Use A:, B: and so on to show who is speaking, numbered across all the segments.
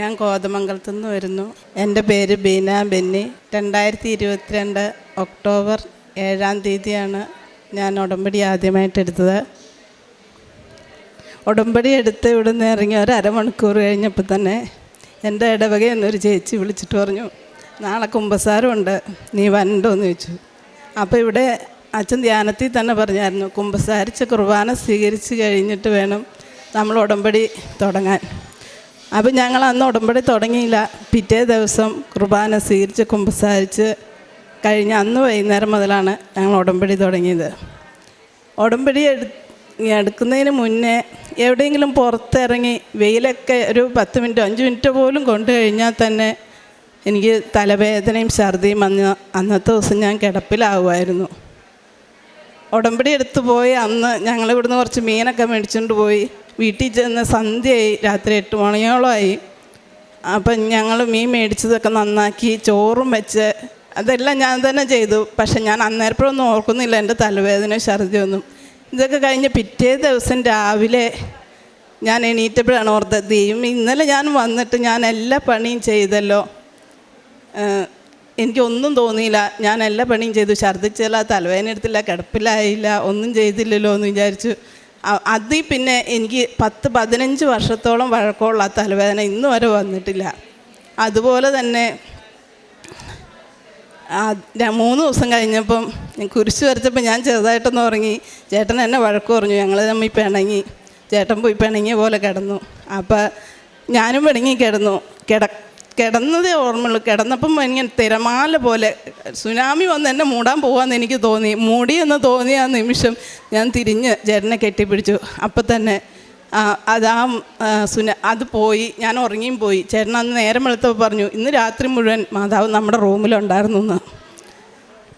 A: ഞാൻ കോതമംഗലത്തു നിന്ന് വരുന്നു. എന്റെ പേര് ബീന ബെന്നി. രണ്ടായിരത്തി ഇരുപത്തിരണ്ട് ഒക്ടോബർ ഏഴാം തീയതിയാണ് ഞാൻ ഉടമ്പടി ആദ്യമായിട്ട് എടുത്തത്. ഉടമ്പടി എടുത്ത് ഇവിടെ നിന്ന് ഇറങ്ങി ഒരു അരമണിക്കൂർ കഴിഞ്ഞപ്പോൾ തന്നെ എന്റെ ഇടവക എന്നൊരു ചേച്ചി വിളിച്ചിട്ട് പറഞ്ഞു നാളെ കുമ്പസാരമുണ്ട് നീ വരണ്ടോന്ന് ചോദിച്ചു. അപ്പോൾ ഇവിടെ അച്ഛൻ ധ്യാനത്തിൽ തന്നെ പറഞ്ഞായിരുന്നു കുമ്പസാരിച്ച് കുർബാന സ്വീകരിച്ച് കഴിഞ്ഞിട്ട് വേണം നമ്മൾ ഉടമ്പടി തുടങ്ങാൻ. അപ്പം ഞങ്ങൾ അന്ന് ഉടമ്പടി തുടങ്ങിയില്ല. പിറ്റേ ദിവസം കുർബാന സ്വീകരിച്ച് കുമ്പസാരിച്ച് കഴിഞ്ഞ അന്ന് വൈകുന്നേരം മുതലാണ് ഞങ്ങൾ ഉടമ്പടി തുടങ്ങിയത്. ഉടമ്പടി എടു എടുക്കുന്നതിന് മുന്നേ എവിടെയെങ്കിലും പുറത്തിറങ്ങി വെയിലൊക്കെ ഒരു പത്ത് മിനിറ്റ് അഞ്ച് മിനിറ്റ് പോലും കൊണ്ടു കഴിഞ്ഞാൽ തന്നെ എനിക്ക് തലവേദനയും ഛർദിയും അന്ന് അന്നത്തെ ദിവസം ഞാൻ കിടപ്പിലാവുമായിരുന്നു. ഉടമ്പടി എടുത്തു പോയി അന്ന് ഞങ്ങൾ ഇവിടുന്ന് കുറച്ച് മീനൊക്കെ മേടിച്ചുകൊണ്ട് പോയി. വീട്ടിൽ ചെന്ന് സന്ധ്യയായി രാത്രി എട്ട് മണിയോളമായി. അപ്പം ഞങ്ങൾ മീൻ മേടിച്ചതൊക്കെ നന്നാക്കി ചോറും വെച്ച് അതെല്ലാം ഞാൻ തന്നെ ചെയ്തു. പക്ഷെ ഞാൻ അന്നേരപ്പോഴൊന്നും ഓർക്കുന്നില്ല എന്റെ തലവേദന ഛർദിയൊന്നും. ഇതൊക്കെ കഴിഞ്ഞ് പിറ്റേ ദിവസം രാവിലെ ഞാൻ എണീറ്റപ്പോഴാണ് ഓർത്തത് ദൈവം ഇന്നലെ ഞാൻ വന്നിട്ട് ഞാൻ എല്ലാ പണിയും ചെയ്തല്ലോ. എനിക്കൊന്നും തോന്നിയില്ല. ഞാൻ എല്ലാ പണിയും ചെയ്തു. ഛർദ്ദിച്ചില്ല തലവേദന എടുത്തില്ല കിടപ്പിലായില്ല ഒന്നും ചെയ്തില്ലല്ലോ എന്ന് വിചാരിച്ചു. അതിൽ പിന്നെ എനിക്ക് പത്ത് പതിനഞ്ച് വർഷത്തോളം വഴക്കമുള്ള തലവേദന ഇന്ന് വരെ വന്നിട്ടില്ല. അതുപോലെ തന്നെ മൂന്ന് ദിവസം കഴിഞ്ഞപ്പം ഞാൻ കുരിശ് വരച്ചപ്പോൾ ഞാൻ ചെറുതായിട്ടൊന്ന് ഉറങ്ങി. ചേട്ടൻ എന്നെ വഴക്ക് പറഞ്ഞു ഞങ്ങൾ തമ്മിൽ പിണങ്ങി. ചേട്ടൻ പോയി പിണങ്ങിയ പോലെ കിടന്നു. അപ്പം ഞാനും പിണങ്ങി കിടന്നു. കിട കിടന്നതേ ഓർമ്മയുള്ളൂ. കിടന്നപ്പം ഇങ്ങനെ തിരമാല പോലെ സുനാമി വന്ന് എന്നെ മൂടാൻ പോകാമെന്ന് എനിക്ക് തോന്നി. മൂടിയെന്ന് തോന്നിയ ആ നിമിഷം ഞാൻ തിരിഞ്ഞ് ചേട്ടനെ കെട്ടിപ്പിടിച്ചു. അപ്പം തന്നെ അതാ സുന അത് പോയി. ഞാൻ ഉറങ്ങിയും പോയി. ചേട്ടൻ അന്ന് നേരം വെളുത്തപ്പോൾ പറഞ്ഞു ഇന്ന് രാത്രി മുഴുവൻ മാതാവ് നമ്മുടെ റൂമിലുണ്ടായിരുന്നു എന്ന്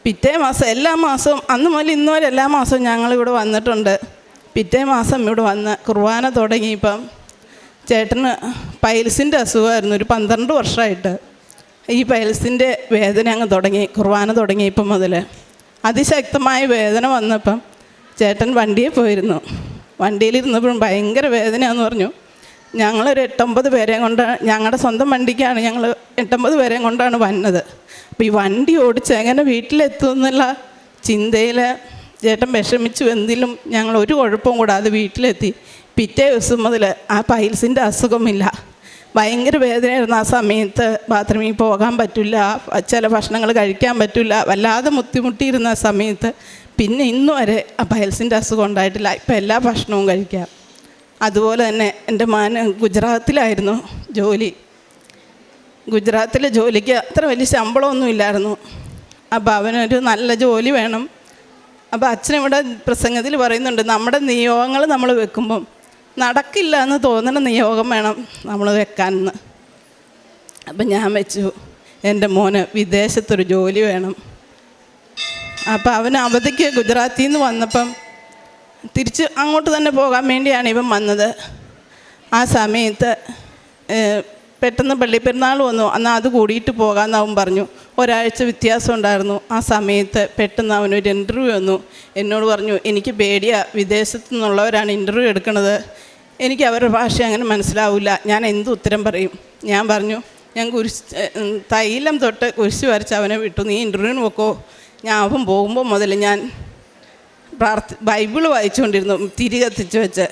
A: പിറ്റേ മാസം എല്ലാ മാസവും അന്ന് മുതൽ ഇന്നുവരെ എല്ലാ മാസവും ഞങ്ങളിവിടെ വന്നിട്ടുണ്ട്. പിറ്റേ മാസം ഇവിടെ വന്ന് കുർബാന തുടങ്ങിയപ്പം ചേട്ടന് പൈൽസിന്റെ അസുഖമായിരുന്നു ഒരു പന്ത്രണ്ട് വർഷമായിട്ട്. ഈ പൈൽസിന്റെ വേദന അങ്ങ് തുടങ്ങി കുർബാന തുടങ്ങിയപ്പം മുതൽ അതിശക്തമായ വേദന വന്നപ്പം ചേട്ടൻ വണ്ടിയിൽ പോയിരുന്നു. വണ്ടിയിലിരുന്നപ്പോഴും ഭയങ്കര വേദനയാന്ന് പറഞ്ഞു. ഞങ്ങളൊരു എട്ടൊമ്പത് പേരെയും കൊണ്ട് ഞങ്ങളുടെ സ്വന്തം വണ്ടിക്കാണ് ഞങ്ങൾ എട്ടൊമ്പത് പേരെയും കൊണ്ടാണ് വന്നത്. അപ്പോൾ ഈ വണ്ടി ഓടിച്ച് എങ്ങനെ വീട്ടിലെത്തുമെന്നുള്ള ചിന്തയിൽ ചേട്ടൻ വിഷമിച്ചു. എന്തിലും ഞങ്ങൾ ഒരു കുഴപ്പവും കൂടാതെ വീട്ടിലെത്തി. പിറ്റേ ദിവസം മുതൽ ആ പൈൽസിന്റെ അസുഖമില്ല. ഭയങ്കര വേദനയായിരുന്നു ആ സമയത്ത് ബാത്റൂമിൽ പോകാൻ പറ്റില്ല ചില ഭക്ഷണങ്ങൾ കഴിക്കാൻ പറ്റില്ല വല്ലാതെ മുത്തിമുട്ടിയിരുന്ന സമയത്ത്. പിന്നെ ഇന്ന് വരെ ആ പൈൽസിന്റെ അസുഖം ഉണ്ടായിട്ടില്ല. ഇപ്പം എല്ലാ ഭക്ഷണവും കഴിക്കാം. അതുപോലെ തന്നെ എന്റെ മാന് ഗുജറാത്തിലായിരുന്നു ജോലി. ഗുജറാത്തിലെ ജോലിക്ക് അത്ര വലിയ ശമ്പളമൊന്നും ഇല്ലായിരുന്നു. അപ്പോൾ അവനൊരു നല്ല ജോലി വേണം. അപ്പോൾ അച്ഛനിവിടെ പ്രസംഗത്തിൽ പറയുന്നുണ്ട് നമ്മുടെ നിയോഗങ്ങൾ നമ്മൾ വെക്കുമ്പം നടക്കില്ല എന്ന് തോന്നുന്ന നിയോഗം വേണം നമ്മൾ വെക്കാനെന്ന്. അപ്പം ഞാൻ വെച്ചു എന്റെ മോന് വിദേശത്തൊരു ജോലി വേണം. അപ്പം അവന് അവധിക്ക് ഗുജറാത്തിൽ നിന്ന് വന്നപ്പം തിരിച്ച് അങ്ങോട്ട് തന്നെ പോകാൻ വേണ്ടിയാണ് ഇവൻ വന്നത്. ആ സമയത്ത് പെട്ടെന്ന് പള്ളിപ്പെരുന്നാൾ വന്നു. എന്നാൽ അത് കൂടിയിട്ട് പോകാമെന്ന് അവൻ പറഞ്ഞു. ഒരാഴ്ച വ്യത്യാസം ഉണ്ടായിരുന്നു. ആ സമയത്ത് പെട്ടെന്ന് അവനൊരു ഇന്റർവ്യൂ വന്നു. എന്നോട് പറഞ്ഞു എനിക്ക് പേടിയാ. വിദേശത്തു നിന്നുള്ളവരാണ് ഇന്റർവ്യൂ എടുക്കുന്നത് എനിക്ക് അവരുടെ ഭാഷ അങ്ങനെ മനസ്സിലാവില്ല ഞാൻ എന്ത് ഉത്തരം പറയും? ഞാൻ പറഞ്ഞു ഞാൻ കുരിശ് തൈലം തൊട്ട് കുരിശ് വരച്ച് അവനെ വിട്ടു. നീ ഇന്റർവ്യൂവിന് പോക്കോ. ഞാൻ അവൻ പോകുമ്പോൾ മുതൽ ഞാൻ പ്രാർത്ഥി ബൈബിൾ വായിച്ചുകൊണ്ടിരുന്നു. തിരി കത്തിച്ച് വെച്ച്.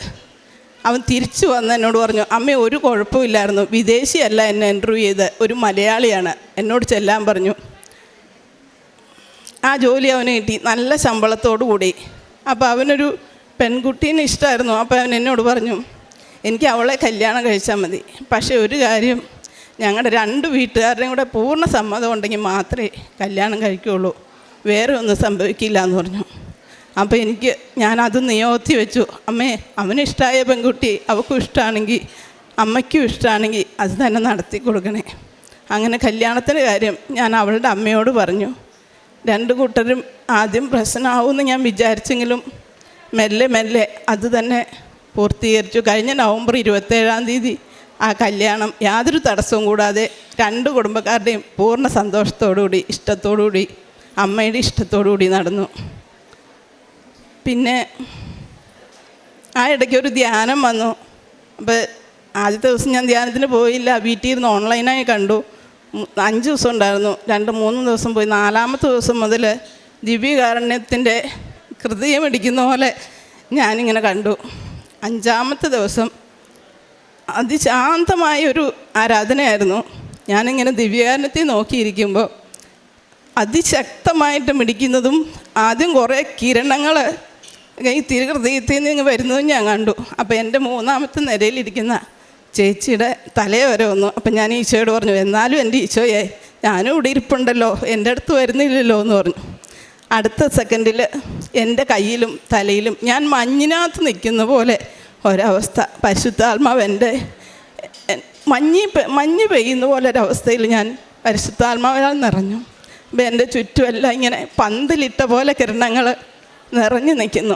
A: അവൻ തിരിച്ചു വന്ന് എന്നോട് പറഞ്ഞു അമ്മ ഒരു കുഴപ്പമില്ലായിരുന്നു. വിദേശിയല്ല എന്നെ ഇന്റർവ്യൂ ചെയ്ത്. ഒരു മലയാളിയാണ്. എന്നോട് ചെല്ലാൻ പറഞ്ഞു. ആ ജോലി അവന് കിട്ടി. നല്ല ശമ്പളത്തോടു കൂടി. അപ്പോൾ അവനൊരു പെൺകുട്ടീനെ ഇഷ്ടമായിരുന്നു അപ്പോൾ അവൻ എന്നോട് പറഞ്ഞു എനിക്ക് അവളെ കല്യാണം കഴിച്ചാൽ മതി. പക്ഷേ ഒരു കാര്യം ഞങ്ങളുടെ രണ്ട് വീട്ടുകാരുടെയും കൂടെ പൂർണ സമ്മതം ഉണ്ടെങ്കിൽ മാത്രമേ കല്യാണം കഴിക്കുകയുള്ളൂ വേറെ ഒന്നും സംഭവിക്കില്ല എന്ന് പറഞ്ഞു. അപ്പോൾ എനിക്ക് ഞാനത് നിയോഗത്തി വെച്ചു. അമ്മേ അവനിഷ്ടമായ പെൺകുട്ടി അവൾക്കും ഇഷ്ടമാണെങ്കിൽ അമ്മയ്ക്കും ഇഷ്ടമാണെങ്കിൽ അത് തന്നെ നടത്തി കൊടുക്കണേ. അങ്ങനെ കല്യാണത്തിന്റെ കാര്യം ഞാൻ അവളുടെ അമ്മയോട് പറഞ്ഞു. രണ്ട് കൂട്ടരും ആദ്യം പ്രശ്നമാവുമെന്ന് ഞാൻ വിചാരിച്ചെങ്കിലും മെല്ലെ മെല്ലെ അത് തന്നെ പൂർത്തീകരിച്ചു. കഴിഞ്ഞ നവംബർ ഇരുപത്തേഴാം തീയതി ആ കല്യാണം യാതൊരു തടസ്സവും കൂടാതെ രണ്ട് കുടുംബക്കാരുടെയും പൂർണ സന്തോഷത്തോടുകൂടി ഇഷ്ടത്തോടുകൂടി അമ്മയുടെ ഇഷ്ടത്തോടുകൂടി നടന്നു. പിന്നെ ആ ഇടയ്ക്ക് ഒരു ധ്യാനം വന്നു. അപ്പോൾ ആദ്യത്തെ ദിവസം ഞാൻ ധ്യാനത്തിന് പോയില്ല. വീട്ടിൽ ഇരുന്ന് ഓൺലൈനായി കണ്ടു. അഞ്ച് ദിവസം ഉണ്ടായിരുന്നു. രണ്ട് മൂന്ന് ദിവസം പോയി. നാലാമത്തെ ദിവസം മുതൽ ദിവ്യകാരുണ്യത്തിന്റെ ഹൃദയമിടിക്കുന്ന പോലെ ഞാനിങ്ങനെ കണ്ടു. അഞ്ചാമത്തെ ദിവസം അതിശാന്തമായ ഒരു ആരാധനയായിരുന്നു. ഞാനിങ്ങനെ ദിവ്യകാരണത്തെ നോക്കിയിരിക്കുമ്പോൾ അതിശക്തമായിട്ട് മിടിക്കുന്നതും ആദ്യം കുറേ കിരണങ്ങൾ ഈ തിരുഹൃദയത്തിൽ നിന്ന് വരുന്നതും ഞാൻ കണ്ടു. അപ്പോൾ എന്റെ മൂന്നാമത്തെ നിരയിലിരിക്കുന്ന ചേച്ചിയുടെ തലയെ വരെ വന്നു. അപ്പം ഞാൻ ഈശോയോട് പറഞ്ഞു എന്നാലും എന്റെ ഈശോയെ ഞാനും ഇവിടെ ഇരിപ്പുണ്ടല്ലോ. എന്റെ അടുത്ത് വരുന്നില്ലല്ലോ എന്ന് പറഞ്ഞു. അടുത്ത സെക്കൻഡിൽ എന്റെ കയ്യിലും തലയിലും ഞാൻ മഞ്ഞിനകത്ത് നിൽക്കുന്ന പോലെ ഒരവസ്ഥ. പരിശുദ്ധാത്മാവ് എന്റെ മഞ്ഞി മഞ്ഞ് പെയ്യുന്ന പോലെ ഒരവസ്ഥയിൽ ഞാൻ പരിശുദ്ധാത്മാവിനാൽ നിറഞ്ഞു. അപ്പം എന്റെ ചുറ്റുമെല്ലാം ഇങ്ങനെ പന്തലിട്ട പോലെ കിരണങ്ങൾ നിറഞ്ഞു നിൽക്കുന്നു.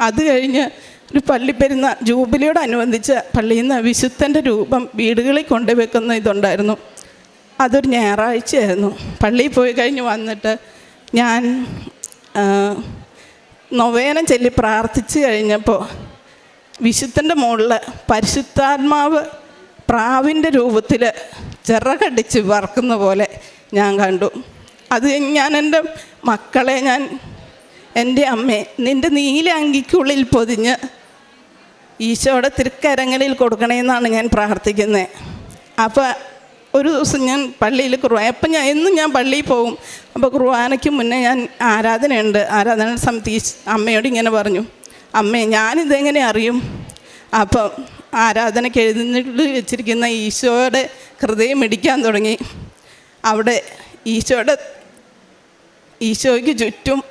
A: അത് കഴിഞ്ഞ് ഒരു പള്ളിപ്പെരുന്ന ജൂബിലിയോടനുബന്ധിച്ച് പള്ളിയിൽ നിന്ന് വിശുദ്ധന്റെ രൂപം വീടുകളിൽ കൊണ്ടുവെക്കുന്ന ഇതുണ്ടായിരുന്നു. അതൊരു ഞായറാഴ്ചയായിരുന്നു. പള്ളിയിൽ പോയി കഴിഞ്ഞ് വന്നിട്ട് ഞാൻ നൊവേനം ചൊല്ലി പ്രാർത്ഥിച്ചു കഴിഞ്ഞപ്പോൾ വിശുദ്ധന്റെ മുകളിൽ പരിശുദ്ധാത്മാവ് പ്രാവിന്റെ രൂപത്തിൽ ചിറകടിച്ച് വറക്കുന്ന പോലെ ഞാൻ കണ്ടു. അത് ഞാൻ എന്റെ മക്കളെ ഞാൻ എന്റെ അമ്മേ നിന്റെ നീല അങ്കിക്കുള്ളിൽ പൊതിഞ്ഞ് ഈശോയുടെ തൃക്കരങ്ങളിൽ കൊടുക്കണമെന്നാണ് ഞാൻ പ്രാർത്ഥിക്കുന്നത് അപ്പോൾ ഒരു ദിവസം ഞാൻ പള്ളിയിൽ കുർബാന അപ്പം ഞാൻ എന്നും ഞാൻ പള്ളിയിൽ പോകും. അപ്പോൾ കുർബാനയ്ക്ക് മുന്നേ ഞാൻ ആരാധനയുണ്ട്. ആരാധന സമയത്ത് ഈ അമ്മയോട് ഇങ്ങനെ പറഞ്ഞു അമ്മേ ഞാനിതെങ്ങനെ അറിയും? അപ്പം ആരാധനയ്ക്ക് എഴുന്നള്ളി വെച്ചിരിക്കുന്ന ഈശോയുടെ ഹൃദയം ഇടിക്കാൻ തുടങ്ങി. അവിടെ ഈശോയുടെ ഈശോയ്ക്ക് ചുറ്റും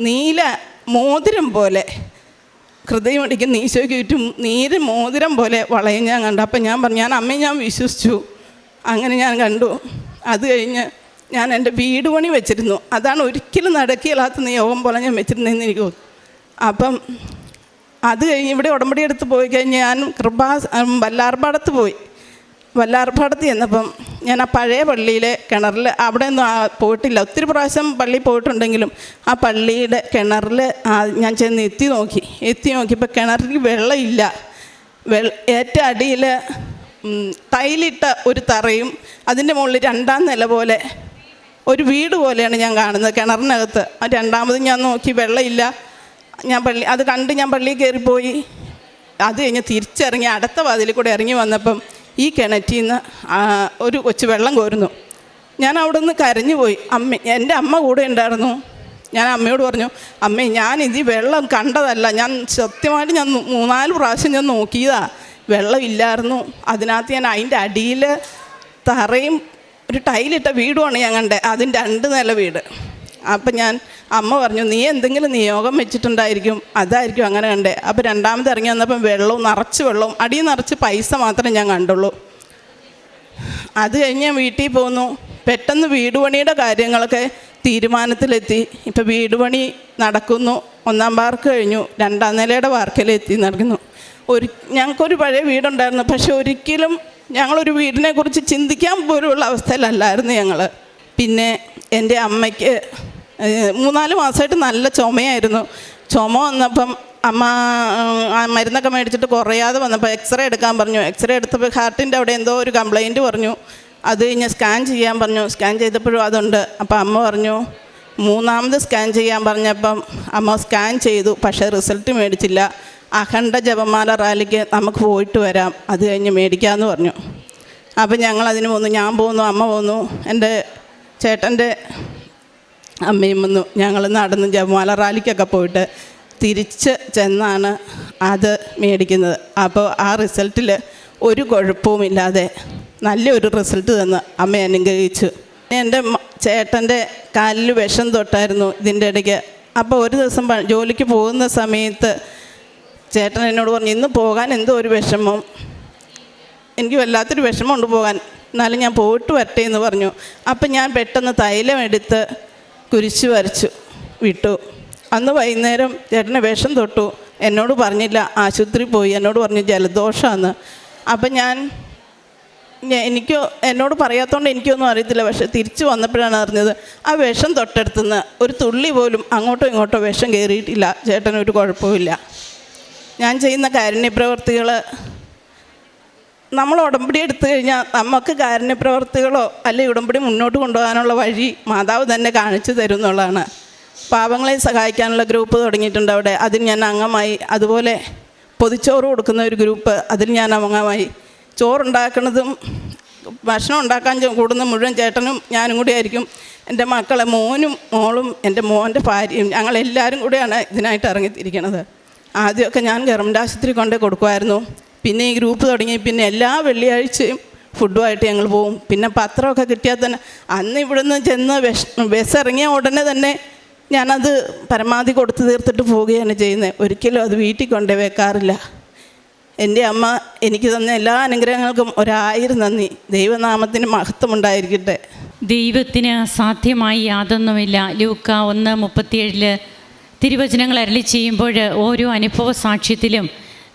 A: നീല മോതിരം പോലെ ഹൃദയം അടിക്കുന്ന ഈശോയ്ക്ക് ചുറ്റും നീര് മോതിരം പോലെ വളയും ഞാൻ കണ്ടു. അപ്പം ഞാൻ പറഞ്ഞു ഞാൻ അമ്മയെ ഞാൻ വിശ്വസിച്ചു. അങ്ങനെ ഞാൻ കണ്ടു. അത് കഴിഞ്ഞ് ഞാൻ എന്റെ വീട് പണി വെച്ചിരുന്നു. അതാണ് ഒരിക്കലും നടക്കില്ലാത്ത നിയോഗം പോലെ ഞാൻ വെച്ചിരുന്നതെന്ന് എനിക്ക് തോന്നുന്നു. അപ്പം അത് കഴിഞ്ഞ് ഇവിടെ ഉടമ്പടി എടുത്ത് പോയി കഴിഞ്ഞ് ഞാൻ കൃപാ വല്ലാർപാടത്ത് പോയി. വല്ലാർപാടത്ത് ചെന്നപ്പം ഞാൻ ആ പഴയ പള്ളിയിലെ കിണറിൽ അവിടെ ഒന്നും പോയിട്ടില്ല. ഒത്തിരി പ്രാവശ്യം പള്ളി പോയിട്ടുണ്ടെങ്കിലും ആ പള്ളിയുടെ കിണറിൽ ഞാൻ ചെന്ന് എത്തി നോക്കി. എത്തി നോക്കിയപ്പോൾ കിണറിൽ വെള്ളമില്ല. വെള്ള ഏറ്റവും അടിയിൽ തൈലിട്ട ഒരു തറയും അതിന്റെ മുകളിൽ രണ്ടാം നില പോലെ ഒരു വീട് പോലെയാണ് ഞാൻ കാണുന്നത് കിണറിനകത്ത്. രണ്ടാമത് ഞാൻ നോക്കി വെള്ളമില്ല. ഞാൻ പള്ളി അത് കണ്ട് ഞാൻ പള്ളിയിൽ കയറിപ്പോയി. അത് കഴിഞ്ഞ് തിരിച്ചിറങ്ങി അടുത്ത വാതിലിൽ കൂടെ ഇറങ്ങി വന്നപ്പം ഈ കിണറ്റിൽ നിന്ന് ഒരു കൊച്ചു വെള്ളം കോരുന്നു. ഞാൻ അവിടെ നിന്ന് കരഞ്ഞു പോയി. അമ്മ എന്റെ അമ്മ കൂടെ ഉണ്ടായിരുന്നു. ഞാൻ അമ്മയോട് പറഞ്ഞു അമ്മേ ഞാൻ ഇത് വെള്ളം കണ്ടതല്ല. ഞാൻ സത്യമായിട്ട് ഞാൻ മൂന്നാൽ പ്രാവശ്യം ഞാൻ നോക്കിയതാ. വെള്ളമില്ലായിരുന്നു. അതിനകത്ത് ഞാൻ അതിന്റെ അടിയിൽ തറയും ഒരു ടൈലിട്ട വീടുമാണ് ഞാൻ കണ്ടത് അതിന്റെ രണ്ട് നില വീട്. അപ്പം ഞാൻ അമ്മ പറഞ്ഞു നീ എന്തെങ്കിലും നിയോഗം വെച്ചിട്ടുണ്ടായിരിക്കും അതായിരിക്കും അങ്ങനെ കണ്ടേ. അപ്പോൾ രണ്ടാമത് ഇറങ്ങി വന്നപ്പം വെള്ളവും നിറച്ച് വെള്ളവും അടിയിൽ നിറച്ച് പൈസ മാത്രമേ ഞാൻ കണ്ടുള്ളൂ. അത് കഴിഞ്ഞ് ഞാൻ വീട്ടിൽ പോന്നു. പെട്ടെന്ന് വീട് പണിയുടെ കാര്യങ്ങളൊക്കെ തീരുമാനത്തിലെത്തി. ഇപ്പം വീട് പണി നടക്കുന്നു. ഒന്നാം വാർക്ക് കഴിഞ്ഞു. രണ്ടാം നിലയുടെ വാർക്കിലെത്തി നടക്കുന്നു. ഒരു ഞങ്ങൾക്കൊരു പഴയ വീടുണ്ടായിരുന്നു. പക്ഷെ ഒരിക്കലും ഞങ്ങളൊരു വീടിനെക്കുറിച്ച് ചിന്തിക്കാൻ പോലുള്ള അവസ്ഥയിലല്ലായിരുന്നു ഞങ്ങൾ പിന്നെ എന്റെ അമ്മയ്ക്ക് മൂന്നാൽ മാസമായിട്ട് നല്ല ചുമയായിരുന്നു. ചുമ വന്നപ്പം അമ്മ മരുന്നൊക്കെ മേടിച്ചിട്ട് കുറയാതെ വന്നപ്പോൾ എക്സ്റേ എടുക്കാൻ പറഞ്ഞു. എക്സ്റേ എടുത്തപ്പോൾ ഹാർട്ടിന്റെ അവിടെ എന്തോ ഒരു കംപ്ലൈന്റ് പറഞ്ഞു. അത് കഴിഞ്ഞ് സ്കാൻ ചെയ്യാൻ പറഞ്ഞു. സ്കാൻ ചെയ്തപ്പോഴും അതുണ്ട്. അപ്പോൾ അമ്മ പറഞ്ഞു മൂന്നാമത് സ്കാൻ ചെയ്യാൻ പറഞ്ഞപ്പം അമ്മ സ്കാൻ ചെയ്തു. പക്ഷേ റിസൾട്ട് മേടിച്ചില്ല. അഖണ്ഡ ജപമാല റാലിക്ക് നമുക്ക് പോയിട്ട് വരാം. അത് കഴിഞ്ഞ് മേടിക്കാമെന്ന് പറഞ്ഞു. അപ്പം ഞങ്ങൾ അതിന് പോന്നു. ഞാൻ പോന്നു അമ്മ പോന്നു. എന്റെ ചേട്ടന്റെ അമ്മയും വന്നു. ഞങ്ങൾ നടന്ന് ജപമാല റാലിക്കൊക്കെ പോയിട്ട് തിരിച്ച് ചെന്നാണ് അത് മേടിക്കുന്നത്. അപ്പോൾ ആ റിസൾട്ടിൽ ഒരു കുഴപ്പവുമില്ലാതെ നല്ലൊരു റിസൾട്ട് തന്ന് അമ്മ അനുഗ്രഹിച്ചു. എന്റെ ചേട്ടന്റെ കാലിൽ വിഷം തൊട്ടായിരുന്നു ഇതിന്റെ ഇടയ്ക്ക്. അപ്പോൾ ഒരു ദിവസം ജോലിക്ക് പോകുന്ന സമയത്ത് ചേട്ടൻ എന്നോട് പറഞ്ഞു ഇന്ന് പോകാൻ എന്തോ ഒരു വിഷമം. എനിക്ക് വല്ലാത്തൊരു വിഷമമുണ്ട് പോകാൻ. എന്നാലും ഞാൻ പോയിട്ട് വരട്ടെ എന്ന് പറഞ്ഞു. അപ്പം ഞാൻ പെട്ടെന്ന് തൈലം എടുത്ത് കുരിശ് വരച്ചു വിട്ടു. അന്ന് വൈകുന്നേരം ചേട്ടനെ വേഷം തൊട്ടു. എന്നോട് പറഞ്ഞില്ല ആശുപത്രി പോയി. എന്നോട് പറഞ്ഞു ജലദോഷമാണ് അപ്പം ഞാൻ എനിക്കോ എന്നോട് പറയാത്തതുകൊണ്ട് എനിക്കൊന്നും അറിയത്തില്ല. പക്ഷെ തിരിച്ചു വന്നപ്പോഴാണ് അറിഞ്ഞത് ആ വിഷം തൊട്ടടുത്തുനിന്ന് ഒരു തുള്ളി പോലും അങ്ങോട്ടോ ഇങ്ങോട്ടോ വിഷം കയറിയിട്ടില്ല. ചേട്ടനൊരു കുഴപ്പമില്ല ഞാൻ ചെയ്യുന്ന കാരുണ്യ പ്രവർത്തികൾ നമ്മൾ ഉടമ്പടി എടുത്തു കഴിഞ്ഞാൽ നമുക്ക് കാരുണ്യപ്രവർത്തികളോ അല്ലെങ്കിൽ ഉടമ്പടി മുന്നോട്ട് കൊണ്ടുപോകാനുള്ള വഴി മാതാവ് തന്നെ കാണിച്ചു തരും എന്നുള്ളതാണ് പാവങ്ങളെ സഹായിക്കാനുള്ള ഗ്രൂപ്പ് തുടങ്ങിയിട്ടുണ്ട് അവിടെ. അതിൽ ഞാൻ അംഗമായി അതുപോലെ പൊതിച്ചോറ് കൊടുക്കുന്ന ഒരു ഗ്രൂപ്പ് അതിൽ ഞാൻ അംഗമായി. ചോറുണ്ടാക്കുന്നതും ഭക്ഷണം ഉണ്ടാക്കാൻ കൂടുന്ന മുഴുവൻ ചേട്ടനും ഞാനും കൂടി ആയിരിക്കും എന്റെ മക്കളെ മോനും മോളും എന്റെ മോന്റെ ഭാര്യയും ഞങ്ങളെല്ലാവരും കൂടിയാണ് ഇതിനായിട്ട് ഇറങ്ങിത്തിരിക്കണത്. ആദ്യമൊക്കെ ഞാൻ ഗവൺമെന്റ് ആശുപത്രി കൊണ്ടേ കൊടുക്കുമായിരുന്നു. പിന്നെ ഈ ഗ്രൂപ്പ് തുടങ്ങി. പിന്നെ എല്ലാ വെള്ളിയാഴ്ചയും ഫുഡുമായിട്ട് ഞങ്ങൾ പോവും. പിന്നെ പത്രമൊക്കെ കിട്ടിയാൽ തന്നെ അന്ന് ഇവിടുന്ന് ചെന്ന് വിഷ ബസ് ഇറങ്ങിയ ഉടനെ തന്നെ ഞാനത് പരമാവധി കൊടുത്തു തീർത്തിട്ട് പോവുകയാണ് ചെയ്യുന്നത്. ഒരിക്കലും അത് വീട്ടിൽ കൊണ്ടേ വെക്കാറില്ല. എന്റെ അമ്മ എനിക്ക് തന്ന എല്ലാ അനുഗ്രഹങ്ങൾക്കും ഒരായിരം നന്ദി. ദൈവനാമത്തിന് മഹത്വം ഉണ്ടായിരിക്കട്ടെ.
B: ദൈവത്തിന് സാധ്യമായി യാതൊന്നുമില്ല. ലൂക്ക ഒന്ന് മുപ്പത്തിയേഴിൽ തിരുവചനങ്ങൾ അരളി ചെയ്യുമ്പോൾ ഓരോ അനുഭവ സാക്ഷ്യത്തിലും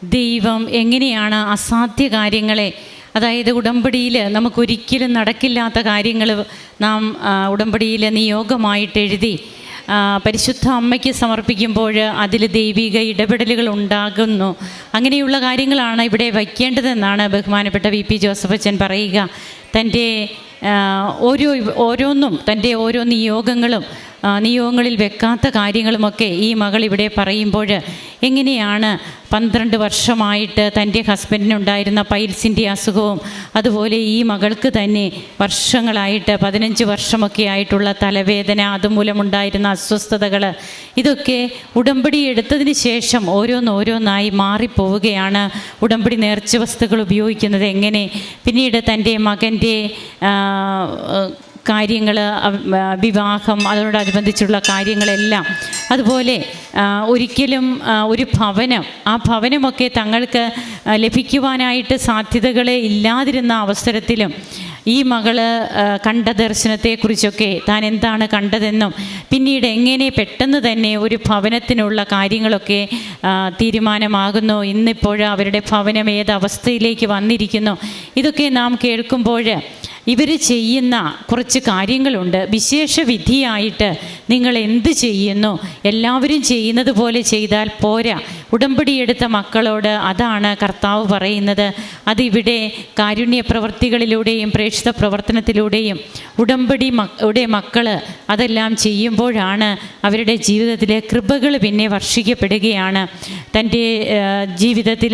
B: ദൈവം എങ്ങനെയാണ് അസാധ്യ കാര്യങ്ങളെ അതായത് ഉടമ്പടിയിൽ നമുക്കൊരിക്കലും നടക്കില്ലാത്ത കാര്യങ്ങൾ നാം ഉടമ്പടിയിൽ നിയോഗമായിട്ട് എഴുതി പരിശുദ്ധ അമ്മയ്ക്ക് സമർപ്പിക്കുമ്പോൾ അതിൽ ദൈവിക ഇടപെടലുകൾ ഉണ്ടാകുന്നു. അങ്ങനെയുള്ള കാര്യങ്ങളാണ് ഇവിടെ വയ്ക്കേണ്ടതെന്നാണ് ബഹുമാനപ്പെട്ട വി പി ജോസഫ് അച്ഛൻ പറയുക. തന്റെ ഓരോ ഓരോന്നും തന്റെ ഓരോ നിയോഗങ്ങളും നിയോഗങ്ങളിൽ വെക്കാത്ത കാര്യങ്ങളുമൊക്കെ ഈ മകൾ ഇവിടെ പറയുമ്പോൾ എങ്ങനെയാണ് പന്ത്രണ്ട് വർഷമായിട്ട് തന്റെ ഹസ്ബൻഡിനുണ്ടായിരുന്ന പൈൽസിന്റെ അസുഖവും അതുപോലെ ഈ മകൾക്ക് തന്നെ വർഷങ്ങളായിട്ട് പതിനഞ്ച് വർഷമൊക്കെ ആയിട്ടുള്ള തലവേദന അതുമൂലമുണ്ടായിരുന്ന അസ്വസ്ഥതകൾ ഇതൊക്കെ ഉടമ്പടി എടുത്തതിന് ശേഷം ഓരോന്നോരോന്നായി മാറിപ്പോവുകയാണ്. ഉടമ്പടി നേർച്ച വസ്തുക്കൾ ഉപയോഗിക്കുന്നത് എങ്ങനെ? പിന്നീട് തന്റെ മകന്റെ കാര്യങ്ങൾ വിവാഹം അതിനോടനുബന്ധിച്ചുള്ള കാര്യങ്ങളെല്ലാം. അതുപോലെ ഒരിക്കലും ഒരു ഭവനം ആ ഭവനമൊക്കെ തങ്ങൾക്ക് ലഭിക്കുവാനായിട്ട് സാധ്യതകളെ ഇല്ലാതിരുന്ന അവസരത്തിലും ഈ മകൾ കണ്ട ദർശനത്തെക്കുറിച്ചൊക്കെ താൻ എന്താണ് കണ്ടതെന്നും പിന്നീട് എങ്ങനെ പെട്ടെന്ന് തന്നെ ഒരു ഭവനത്തിനുള്ള കാര്യങ്ങളൊക്കെ തീരുമാനമാകുന്നു ഇന്നിപ്പോൾ അവരുടെ ഭവനം ഏത് അവസ്ഥയിലേക്ക് വന്നിരിക്കുന്നു ഇതൊക്കെ നാം കേൾക്കുമ്പോൾ ഇവർ ചെയ്യുന്ന കുറച്ച് കാര്യങ്ങളുണ്ട്. വിശേഷ വിധിയായിട്ട് നിങ്ങൾ എന്ത് ചെയ്യുന്നു? എല്ലാവരും ചെയ്യുന്നത് പോലെ ചെയ്താൽ പോരാ. ഉടമ്പടി എടുത്ത മക്കളോട് അതാണ് കർത്താവ് പറയുന്നത്. അതിവിടെ കാരുണ്യ പ്രവർത്തികളിലൂടെയും പ്രേക്ഷിത പ്രവർത്തനത്തിലൂടെയും ഉടമ്പടി മക്കളുടെ മക്കൾ അതെല്ലാം ചെയ്യുമ്പോഴാണ് അവരുടെ ജീവിതത്തിലെ കൃപകൾ പിന്നെ വർഷിക്കപ്പെടുകയാണ്. തന്റെ ജീവിതത്തിൽ